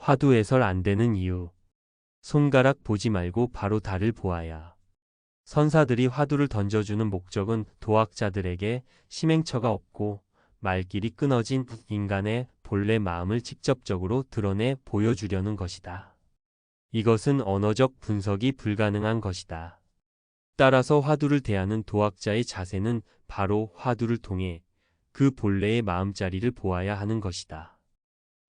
화두 해설 안 되는 이유. 손가락 보지 말고 바로 달을 보아야. 선사들이 화두를 던져주는 목적은 도학자들에게 심행처가 없고 말길이 끊어진 인간의 본래 마음을 직접적으로 드러내 보여주려는 것이다. 이것은 언어적 분석이 불가능한 것이다. 따라서 화두를 대하는 도학자의 자세는 바로 화두를 통해 그 본래의 마음자리를 보아야 하는 것이다.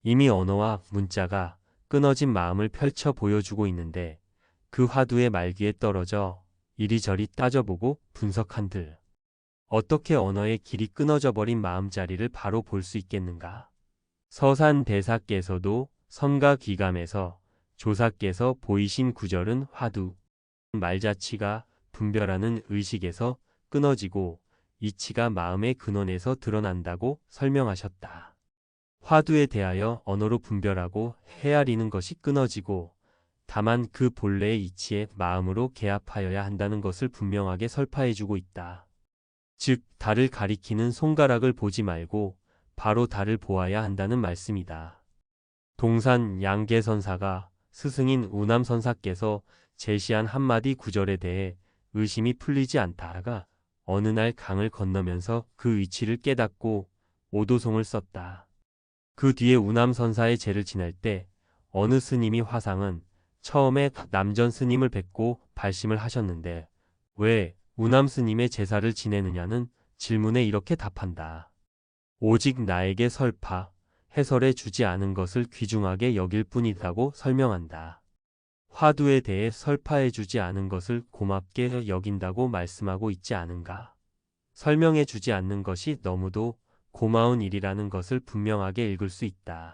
이미 언어와 문자가 끊어진 마음을 펼쳐 보여주고 있는데 그 화두의 말기에 떨어져 이리저리 따져보고 분석한들 어떻게 언어의 길이 끊어져 버린 마음자리를 바로 볼 수 있겠는가? 서산 대사께서도 선가 귀감에서 조사께서 보이신 구절은 화두 말자치가 분별하는 의식에서 끊어지고 이치가 마음의 근원에서 드러난다고 설명하셨다. 화두에 대하여 언어로 분별하고 헤아리는 것이 끊어지고 다만 그 본래의 이치에 마음으로 개합하여야 한다는 것을 분명하게 설파해주고 있다. 즉, 달을 가리키는 손가락을 보지 말고 바로 달을 보아야 한다는 말씀이다. 동산 양계선사가 스승인 우남선사께서 제시한 한마디 구절에 대해 의심이 풀리지 않다가 어느 날 강을 건너면서 그 위치를 깨닫고 오도송을 썼다. 그 뒤에 우남 선사의 제를 지낼 때 어느 스님이 화상은 처음에 남전 스님을 뵙고 발심을 하셨는데 왜 우남 스님의 제사를 지내느냐는 질문에 이렇게 답한다. 오직 나에게 설파, 해설해 주지 않은 것을 귀중하게 여길 뿐이라고 설명한다. 화두에 대해 설파해 주지 않은 것을 고맙게 여긴다고 말씀하고 있지 않은가. 설명해 주지 않는 것이 너무도 고마운 일이라는 것을 분명하게 읽을 수 있다.